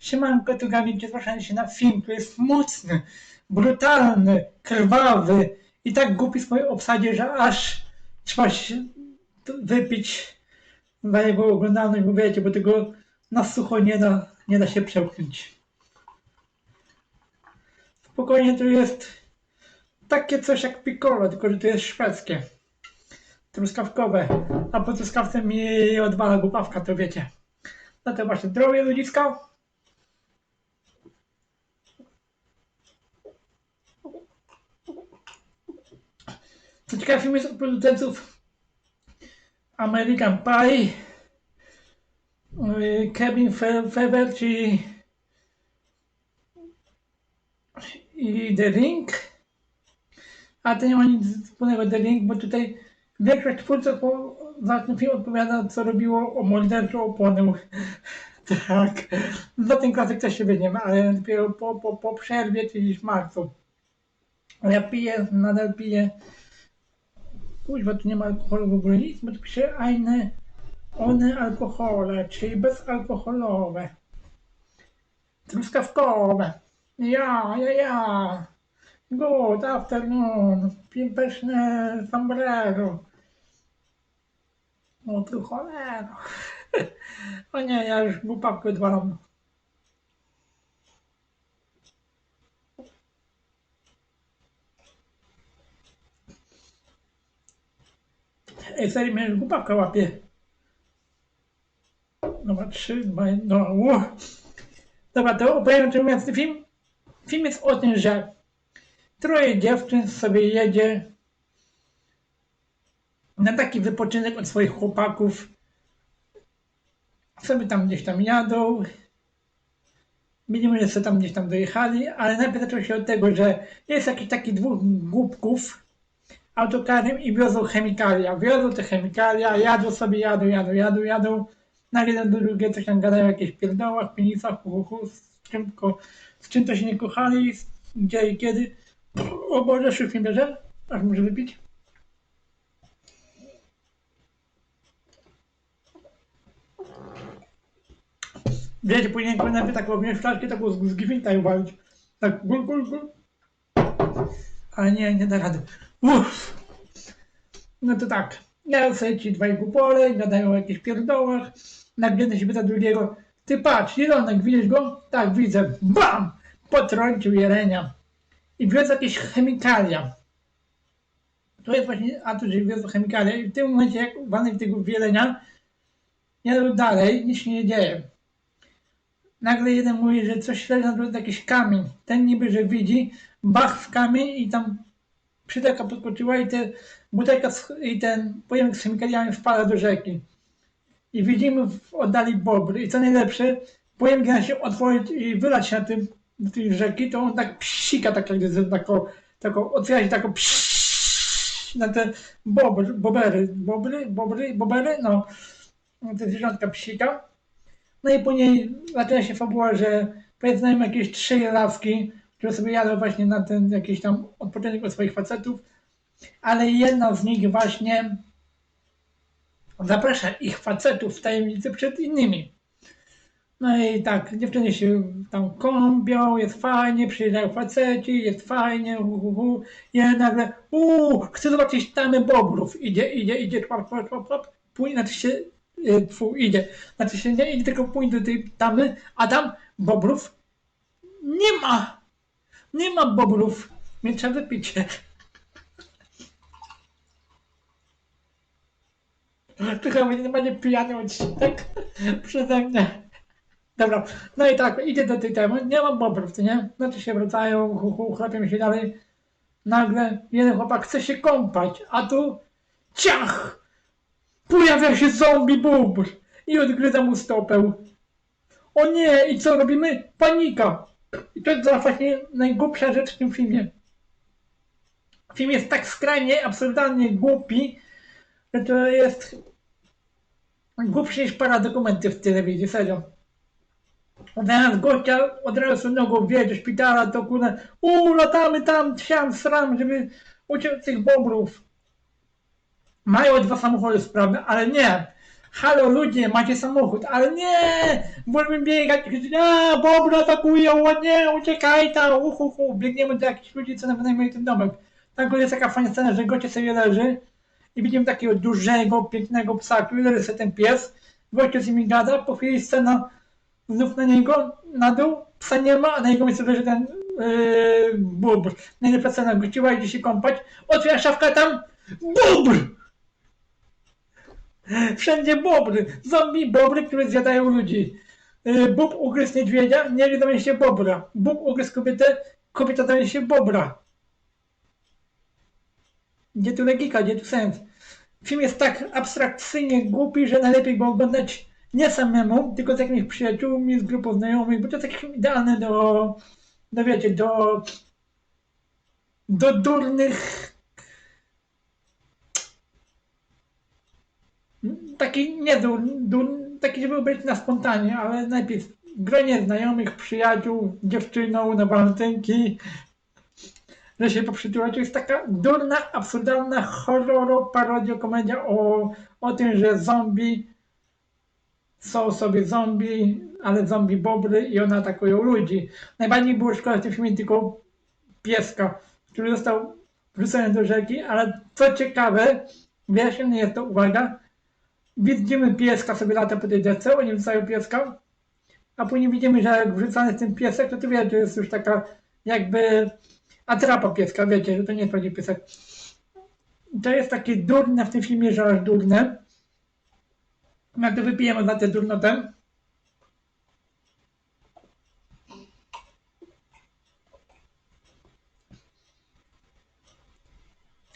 Siemanko, tu Gawin, zapraszam się na film, który jest mocny, brutalny, krwawy i tak głupi w swojej obsadzie, że aż trzeba się wypić na jego oglądalność, bo wiecie, bo tego na sucho nie da, nie da się przełknąć. Spokojnie, to jest takie coś jak piccolo, tylko że to jest szwedzkie. Truskawkowe, a po truskawce mi odwala głupawka, to wiecie. No to właśnie zdrowie ludziska. To ciekawy film jest od producentów American Pie, yy, Kevin Fe- Fever, czyli i The Ring. A to nie ma nic wspólnego The Ring, bo tutaj większość twórców za ten film odpowiada, co robiło o morderczo oponę. Tak. Za ten klasyk też się wiem, ale dopiero po, po, po przerwie, czyli w marcu. Ja piję, nadal piję. Kuźwa, tu nie ma alkoholu w ogóle nic, bo tu pisze eine, one alkohole, czyli bezalkoholowe. Truskawkowe. Ja, ja, ja. Good afternoon. Pimpeczne sombrero. O tu cholera. O nie, ja już głupawkę odwalam. Już głupawka łapie. Trzy, dwa, no, ło. Dobra, to o jest ten film. Film jest o tym, że troje dziewczyn sobie jedzie na taki wypoczynek od swoich chłopaków. Sobie tam gdzieś tam jadą. Minimum, że sobie tam gdzieś tam dojechali, ale najpierw zaczęło się od tego, że jest jakiś taki dwóch głupków autokarem i wiozą chemikalia. Wiozą te chemikalia, jadą sobie, jadą, jadą, jadą, jadą. Nagle jeden do drugiego coś tam gadają o jakichś pierdołach, penisach, hu, hu, hu, z czym, z czym to się nie kochali, gdzie i kiedy. O Boże, szybko bierze? Aż muszę wypić. Wiecie, powinien najpierw taką wziąć flaszkę, taką z, z gwinta i. Tak, gul, gul, gul. Ale nie, nie da rady. Uff. No to tak. Ja sobie ci dwaj głupole, gadają o jakichś pierdołach. Nagle się pyta drugiego. Ty patrz, Jelonek, widzisz go? Tak, widzę. Bam! Potrącił jelenia. I wiózł jakieś chemikalia. To jest właśnie atut, że wiózł chemikalia. I w tym momencie, jak w tego jelenia, jadę dalej, nic się nie dzieje. Nagle jeden mówi, że coś leży na drodze, jakiś kamień. Ten niby, że widzi, bach w kamień i tam przydelka podskoczyła i te butelka z, i ten pojemnik z chemikaliami wpada do rzeki. I widzimy w oddali bobr. I co najlepsze, pojemnik na się otworzyć i wylać się na tym, tej rzeki, to on tak psika, tak jakby taką, taką, otwiera się taką na te bobr, bobery, bobry, bobry, bobery, no, na te zwierzątka psika. No i później zaczyna się fabuła, że powiedzmy jakieś trzy laski, które sobie jadą właśnie na ten jakiś tam odpoczynek od swoich facetów, ale jedna z nich właśnie zaprasza ich facetów w tajemnicy przed innymi. No i tak, dziewczyny się tam kąpią, jest fajnie, przyjeżdżają faceci, jest fajnie, hu, hu, hu. I nagle, uuu, chcę zobaczyć tamę bobrów. Idzie, idzie, idzie, człap, człap, człap, człap. Znaczy się, y, fu, idzie. Znaczy się nie idzie, tylko pójdzie do tej tamy, a tam bobrów nie ma. Nie ma bobrów. Trzeba wypić. To chyba nie będzie pijany odcinek przeze mnie. Dobra, no i tak, idzie do tej temy, nie ma bobrów, nie? Znaczy się wracają, chlepią się dalej. Nagle jeden chłopak chce się kąpać, a tu ciach! Pojawia się zombie bóbr i odgryza mu stopę. O nie, i co robimy? Panika! I to jest właśnie najgłupsza rzecz w tym filmie. Film jest tak skrajnie, absurdalnie głupi, że to jest głupszy niż paradokumenty w telewizji, serio. Zamiast gościa od razu nogą wjedzie do szpitala, to kurde, uuu, latamy tam, siam, sram, żeby uciec tych bobrów. Mają dwa samochody sprawne, ale nie. Halo ludzie, macie samochód, ale nie, możemy biegać, a, Bobro atakuje, o nie, uciekaj tam, uhu, biegniemy do jakichś ludzi, co wynajmują ten domek. Tam jest taka fajna scena, że goście sobie leży i widzimy takiego dużego, pięknego psa, który leży sobie ten pies, goście z nimi gada, po chwili scena znów na niego, na dół, psa nie ma, a na jego miejscu leży ten yy, bóbr. Najlepsza scena, gościła idzie się kąpać, otwiera szafkę tam, bóbr! Wszędzie bobry, zombie bobry, które zjadają ludzi. Yy, Bób ugryzł niedźwiedzia, niedźwiedź zamieni się bobra. Bób ugryzł kobietę, kobieta zamieni się bobra. Gdzie tu logika, gdzie tu sens? Film jest tak abstrakcyjnie głupi, że najlepiej go oglądać nie samemu, tylko z jakimiś przyjaciółmi, z grupą znajomych, bo to jest taki film idealny do, do wiecie, do, do durnych, taki nie dur, dur, taki żeby być na spontanie, ale najpierw gronie znajomych, przyjaciół, dziewczyną na walentynki, że się poprzytula. To jest taka durna, absurdalna horroro, parodia, komedia o, o tym, że zombie są sobie zombie, ale zombie bobry i one atakują ludzi. Najbardziej było szkoda w tym filmie tylko pieska, który został wrzucony do rzeki, ale co ciekawe, wyjaśnione jest to, uwaga, widzimy pieska sobie lata po tej desce, oni wrzucają pieska, a później widzimy, że jak wrzucany jest ten piesek, to ty wiesz, że jest już taka jakby atrapa pieska, wiecie, że to nie jest prawdziwy piesek. To jest takie durne w tym filmie, że aż durne. Jak to wypijemy na tę durnotę.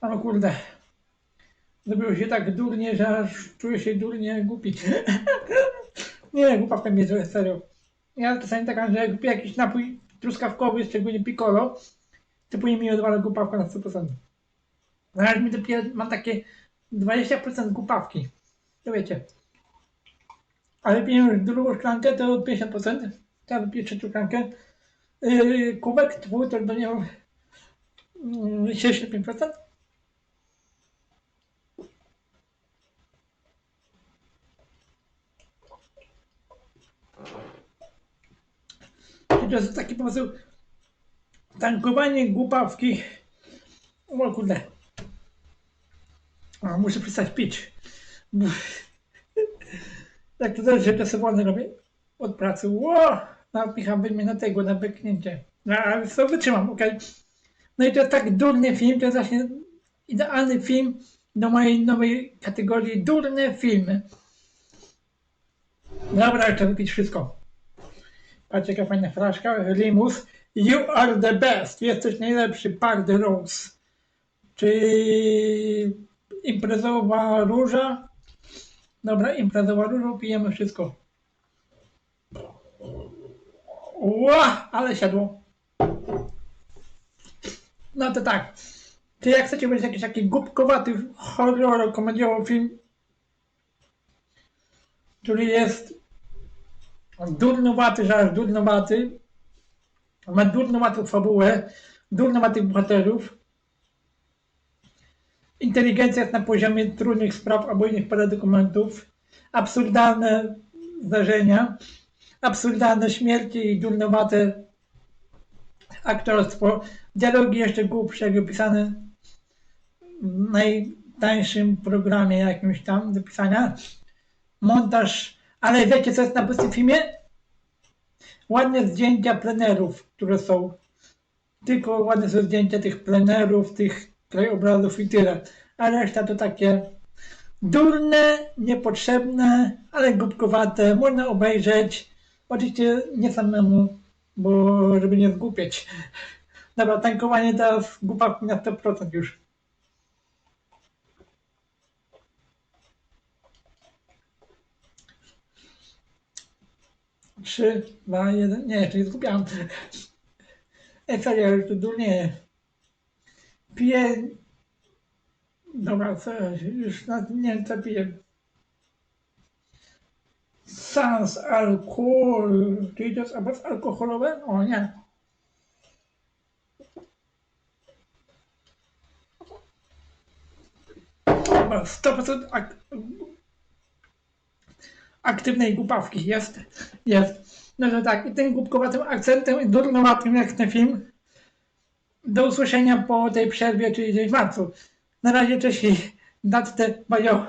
O kurde. Zrobiło się tak durnie, że aż czuję się durnie głupi. nie, głupawka mnie trochę, serio. Ja czasami tak mam, że jak kupię jakiś napój truskawkowy, szczególnie piccolo, to później mi odwala głupawka na 100%. Na razie mi dopiero mam takie 20% głupawki. To wiecie. Ale piję już drugą szklankę, to 50%. Teraz wypiję trzecią szklankę. Yy, kubek, twój, to do niego yy, 65%. Jest taki po prostu tankowanie głupawki. O kurde. A, muszę przestać pić. Tak to też, czasem wolne robię od pracy. Ło! Napicham mnie na tego, na beknięcie. No, ale co wytrzymam, okej. No i to tak durny film, to jest właśnie idealny film do mojej nowej kategorii durne filmy. Dobra, jeszcze wypić wszystko. Patrzcie jaka fajna fraszka. Rimus. You are the best. Jesteś najlepszy. Park the Rose. Czy imprezowa róża? Dobra, imprezowa róża. Pijemy wszystko. Ła, ale siadło. No to tak. Czy jak chcecie być jakiś taki głupkowaty horror komediowy film, który jest durnowaty, że durnowaty, ma durnowatą fabułę, durnowatych bohaterów. Inteligencja na poziomie trudnych spraw albo innych paradokumentów. Absurdalne zdarzenia, absurdalne śmierci i durnowate aktorstwo. Dialogi jeszcze głupsze, jak opisane w najtańszym programie jakimś tam do pisania. Montaż, ale wiecie co jest na tym filmie? ładne zdjęcia plenerów, które są. Tylko ładne są zdjęcia tych plenerów, tych krajobrazów i tyle. A reszta to takie durne, niepotrzebne, ale głupkowate. Można obejrzeć. Oczywiście nie samemu, bo żeby nie zgłupieć. Dobra, tankowanie teraz głupawki na 100% już. Trzy, dwa, jeden. Nie, czyli ja już tu durnieję. Piję. Dobra, co już na, nie wiem co piję. Sans alkohol. Czyli to jest owoc alkoholowe? O nie. Chyba 100% ak- aktywnej głupawki. Jest, jest. No to tak, i tym głupkowatym akcentem i durnowatym jak ten film. Do usłyszenia po tej przerwie, czyli gdzieś w marcu. Na razie cześć i datę bajo.